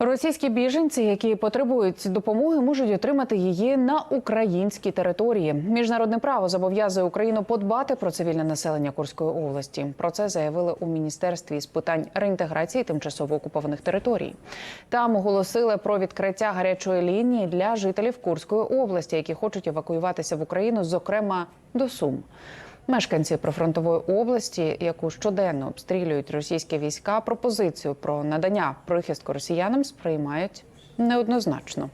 Російські біженці, які потребують допомоги, можуть отримати її на українській території. Міжнародне право зобов'язує Україну подбати про цивільне населення Курської області. Про це заявили у міністерстві з питань реінтеграції тимчасово окупованих територій. Там оголосили про відкриття гарячої лінії для жителів Курської області, які хочуть евакуюватися в Україну, зокрема до Сум. Мешканці прифронтової області, яку щоденно обстрілюють російські війська, пропозицію про надання прихистку росіянам сприймають неоднозначно.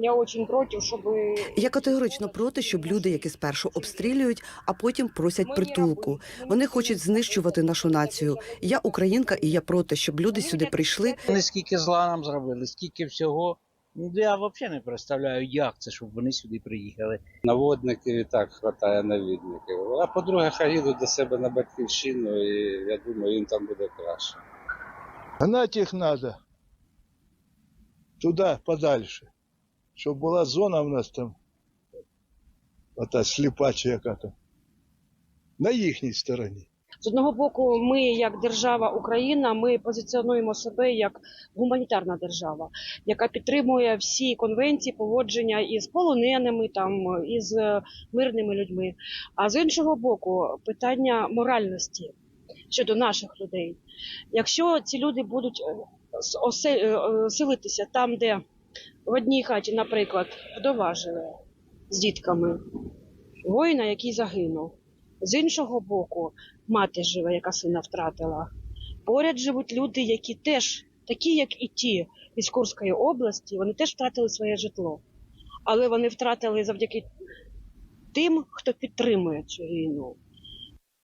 Я очень против, чтобы Я категорично проти, щоб люди, які спершу обстрілюють, а потім просять притулку. Вони хочуть знищувати нашу націю. Я українка, і я проти, щоб люди сюди прийшли. Вони скільки зла нам зробили, скільки всього. Ну я взагалі не представляю, як це, щоб вони сюди приїхали. Наводників і так хватає навідників. А по-друге, хай їдуть до себе на батьківщину, і я думаю, їм там буде краще. Гнать их надо туда, подальше. Щоб була зона в нас там, ота сліпача яка-то, на їхній стороні. З одного боку, ми, як держава Україна, ми позиціонуємо себе як гуманітарна держава, яка підтримує всі конвенції поводження із полоненими, там із е, мирними людьми. А з іншого боку, питання моральності щодо наших людей. Якщо ці люди будуть е, с- осе- е, там, де в одній хаті, наприклад, вдова живе з дітками, воїна, який загинув. З іншого боку, мати живе, яка сина втратила. Поряд живуть люди, які теж, такі, як і ті із Курської області, вони теж втратили своє житло. Але вони втратили завдяки тим, хто підтримує цю війну.